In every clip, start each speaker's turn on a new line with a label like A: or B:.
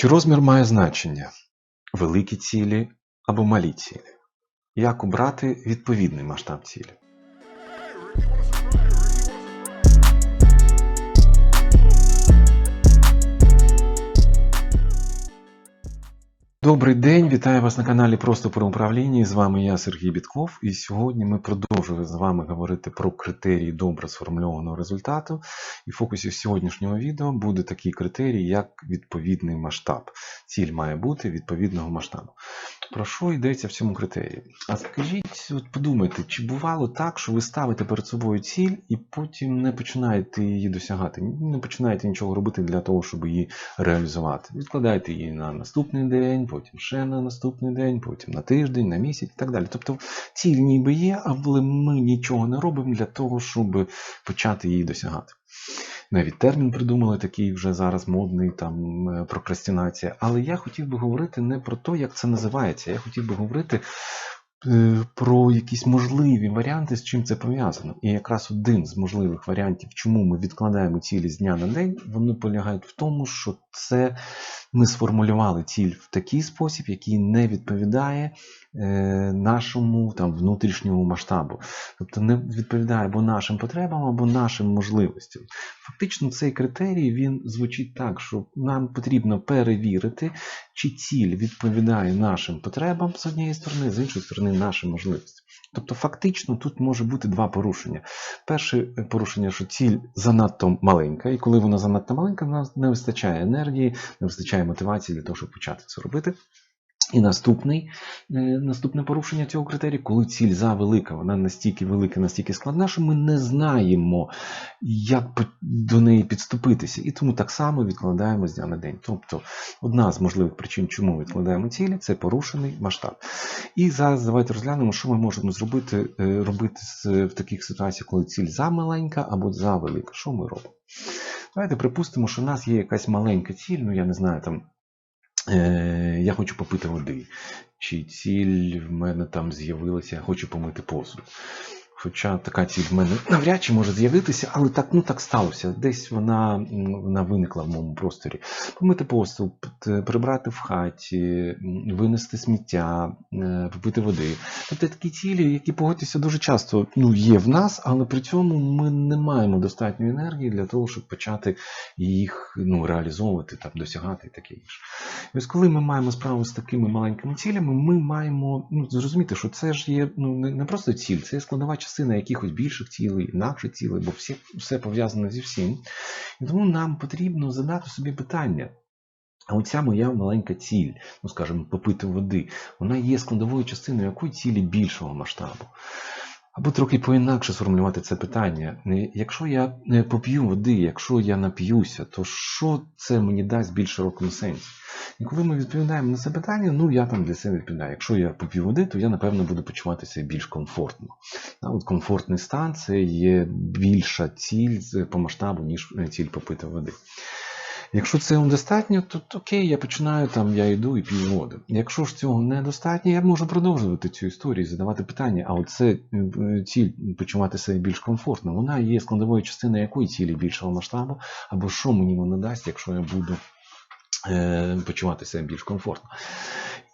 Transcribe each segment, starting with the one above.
A: Чи розмір має значення? Великі цілі або малі цілі? Як обрати відповідний масштаб цілі? Добрий день, вітаю вас на каналі Просто про управління. З вами я, Сергій Бітков. І сьогодні ми продовжуємо з вами говорити про критерії добре сформульованого результату. І в фокусі сьогоднішнього відео буде такий критерій, як відповідний масштаб. Ціль має бути відповідного масштабу. Про що йдеться в цьому критерії? А скажіть, от подумайте, чи бувало так, що ви ставите перед собою ціль і потім не починаєте її досягати, не починаєте нічого робити для того, щоб її реалізувати. Відкладаєте її на наступний день, потім ще на наступний день, потім на тиждень, на місяць і так далі. Тобто ціль ніби є, але ми нічого не робимо для того, щоб почати її досягати. Навіть термін придумали такий вже зараз модний, там е, прокрастинація. Але я хотів би говорити не про те, як це називається. Я хотів би говорити е, про якісь можливі варіанти, з чим це пов'язано. І якраз один з можливих варіантів, чому ми відкладаємо цілі з дня на день, вони полягають в тому, що це ми сформулювали ціль в такий спосіб, який не відповідає е, нашому там, внутрішньому масштабу. Тобто не відповідає або нашим потребам, або нашим можливостям. Фактично, цей критерій він звучить так, що нам потрібно перевірити, чи ціль відповідає нашим потребам з однієї сторони, з іншої сторони, нашим можливостям. Тобто, фактично, тут може бути два порушення. Перше порушення, що ціль занадто маленька, і коли вона занадто маленька, в нас не вистачає енергії, не вистачає мотивації для того, щоб почати це робити. І наступний, е, наступне порушення цього критерію, коли ціль завелика, вона настільки велика, настільки складна, що ми не знаємо, як до неї підступитися. І тому так само відкладаємо з дня на день. Тобто, одна з можливих причин, чому відкладаємо цілі, це порушений масштаб. І зараз давайте розглянемо, що ми можемо зробити е, робити в таких ситуаціях, коли ціль замаленька або завелика. Що ми робимо? Давайте припустимо, що у нас є якась маленька ціль, ну я не знаю, там я хочу попити води. Чи ціль в мене там з'явилася, я хочу помити посуд. Хоча така ціль в мене навряд чи може з'явитися, але так, ну, так сталося. Десь вона, вона виникла в моєму просторі. Помити посуд, прибрати в хаті, винести сміття, е, попити води. Тобто такі цілі, які погодьтеся дуже часто ну, є в нас, але при цьому ми не маємо достатньої енергії для того, щоб почати їх ну, реалізовувати, там, досягати і таке інше. І ось коли ми маємо справу з такими маленькими цілями, ми маємо ну, зрозуміти, що це ж є ну, не просто ціль, це є складова частина якихось більших цілей, інакших цілей, бо всі, все пов'язане зі всім. І тому нам потрібно задати собі питання. А оця моя маленька ціль, ну скажімо, попити води, вона є складовою частиною якої цілі більшого масштабу. Або трохи поінакше сформулювати це питання. Якщо я поп'ю води, якщо я нап'юся, то що це мені дасть більш широкому сенсі? І коли ми відповідаємо на це питання, ну я там для себе відповідаю. Якщо я поп'ю води, то я напевно буду почуватися більш комфортно. А от комфортний стан це є більша ціль по масштабу, ніж е, ціль попити води. Якщо цього достатньо, то окей, я починаю там, я йду і п'ю воду. Якщо ж цього недостатньо, я можу продовжувати цю історію, задавати питання, а оце е, ціль почувати себе більш комфортно, вона є складовою частиною якої цілі більшого масштабу, або що мені вона дасть, якщо я буду е, почувати себе більш комфортно.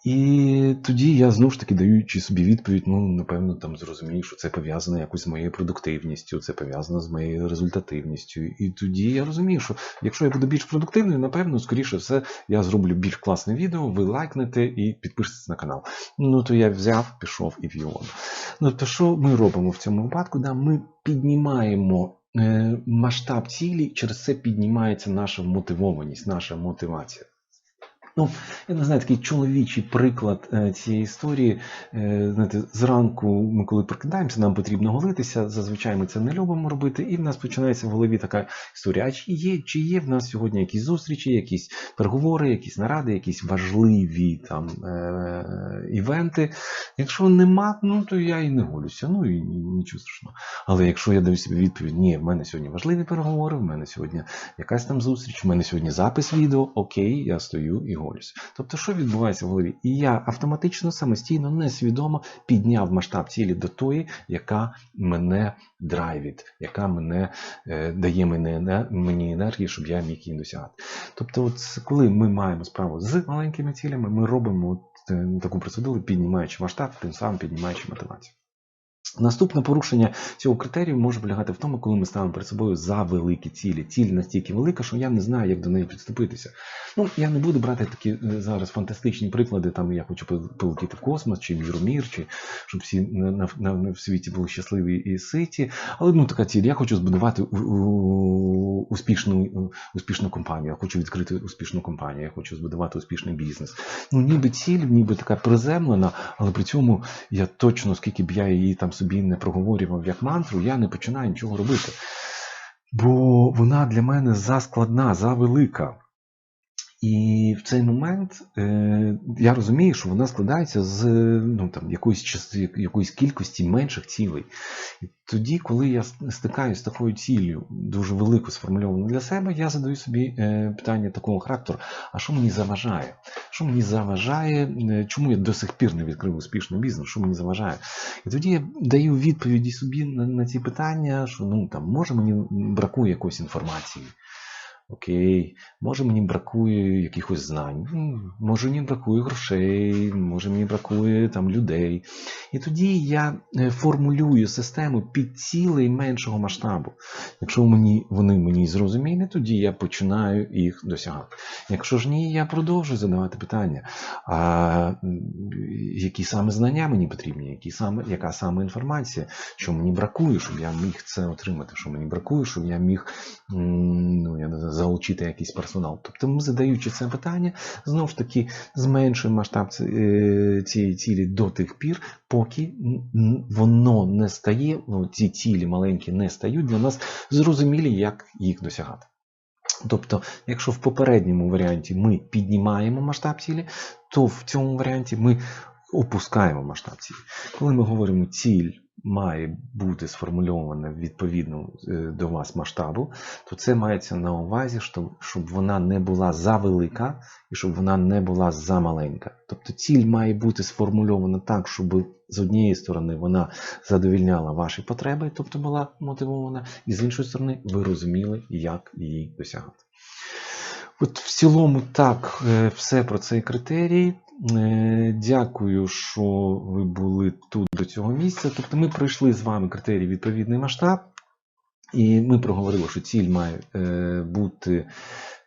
A: І тоді я знову ж таки даючи собі відповідь, ну напевно, там зрозумію, що це пов'язано якось з моєю продуктивністю, це пов'язано з моєю результативністю. І тоді я розумію, що якщо я буду більш продуктивним, напевно, скоріше все, я зроблю більш класне відео, ви лайкнете і підпишетесь на канал. Ну то я взяв, пішов і в'ю. Ну то що ми робимо в цьому випадку? Да, ми піднімаємо. е, Масштаб цілі, через це піднімається наша мотивованість, наша мотивація. Ну, я не знаю, такий чоловічий приклад е, цієї історії. Е, знаєте, зранку ми коли прокидаємося, нам потрібно голитися. Зазвичай ми це не любимо робити, і в нас починається в голові така історія. А чи є, чи є в нас сьогодні якісь зустрічі, якісь переговори, якісь наради, якісь важливі там е- івенти? Якщо нема, ну то я і не голюся. Ну і нічого страшного. Але якщо я даю собі відповідь, ні, в мене сьогодні важливі переговори, в мене сьогодні якась там зустріч, в мене сьогодні запис відео, окей, я стою і голюся. Задоволюся. Тобто, що відбувається в голові? І я автоматично, самостійно, несвідомо підняв масштаб цілі до тої, яка мене драйвить, яка мене е, дає мене, ене- мені енергії, щоб я міг її досягати. Тобто, от коли ми маємо справу з маленькими цілями, ми робимо от, е, таку процедуру, піднімаючи масштаб, тим самим піднімаючи мотивацію. Наступне порушення цього критерію може полягати в тому, коли ми ставимо перед собою за великі цілі. Ціль настільки велика, що я не знаю, як до неї підступитися. Ну, я не буду брати такі е, зараз фантастичні приклади, там я хочу полетіти в космос, чи міромір, чи щоб всі на, на, на, в світі були щасливі і ситі. Але ну така ціль. Я хочу збудувати у, у, успішну, успішну компанію, я хочу відкрити успішну компанію, я хочу збудувати успішний бізнес. Ну, ніби ціль, ніби така приземлена, але при цьому я точно, скільки б я її там собі не проговорював як мантру, я не починаю нічого робити. Бо вона для мене заскладна, завелика. І в цей момент е, я розумію, що вона складається з ну, там, якоїсь, якоїсь кількості менших цілей. І тоді, коли я стикаюся з такою ціллю, дуже велико сформульованою для себе, я задаю собі е, питання такого характеру: а що мені заважає? Що мені заважає, е, чому я до сих пір не відкрив успішний бізнес? Що мені заважає? І тоді я даю відповіді собі на, на ці питання, що ну там може мені бракує якоїсь інформації. Окей, може мені бракує якихось знань, може мені бракує грошей, може мені бракує там людей. І тоді я е, формулюю систему під цілей меншого масштабу. Якщо мені, вони мені зрозумілі, тоді я починаю їх досягати. Якщо ж ні, я продовжую задавати питання, а які саме знання мені потрібні, які саме, яка саме інформація, що мені бракує, щоб я міг це отримати, що мені бракує, щоб я міг ну, я не знаю, залучити якийсь персонал. Тобто ми, задаючи це питання, знову ж таки зменшуємо масштаб е, цієї цілі до тих пір, поки воно не стає, ну, ці цілі маленькі не стають для нас зрозумілі, як їх досягати. Тобто, якщо в попередньому варіанті ми піднімаємо масштаб цілі, то в цьому варіанті ми опускаємо масштаб цілі. Коли ми говоримо ціль має бути сформульована відповідно е, до вас масштабу, то це мається на увазі, щоб вона не була завелика і щоб вона не була замаленька. Тобто ціль має бути сформульована так, щоб з однієї сторони вона задовільняла ваші потреби, тобто була мотивована, і з іншої сторони ви розуміли, як її досягати. От в цілому так, е, все про цей критерій. Е, Дякую, що ви були тут до цього місця. Тобто ми пройшли з вами критерій відповідний масштаб, і ми проговорили, що ціль має е, бути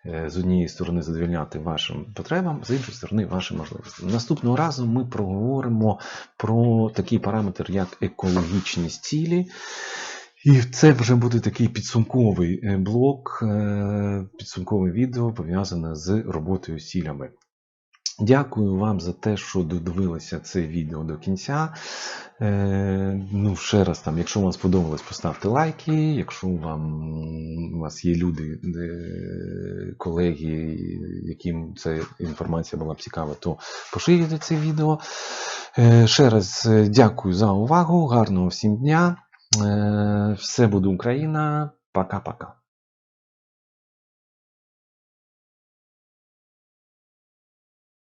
A: е, з однієї сторони задовільняти вашим потребам, з іншої сторони вашим можливостям. Наступного разу ми проговоримо про такий параметр, як екологічність цілі. І це вже буде такий підсумковий блок, підсумкове відео пов'язане з роботою з цілями. Дякую вам за те, що додивилися це відео до кінця. Е, ну, ще раз, там, якщо вам сподобалось, поставте лайки. Якщо вам, у вас є люди, е, колеги, яким ця інформація була б цікава, то поширюйте це відео. Е, ще раз е, дякую за увагу. Гарного всім дня. Е, все буде Україна. Пока-пока.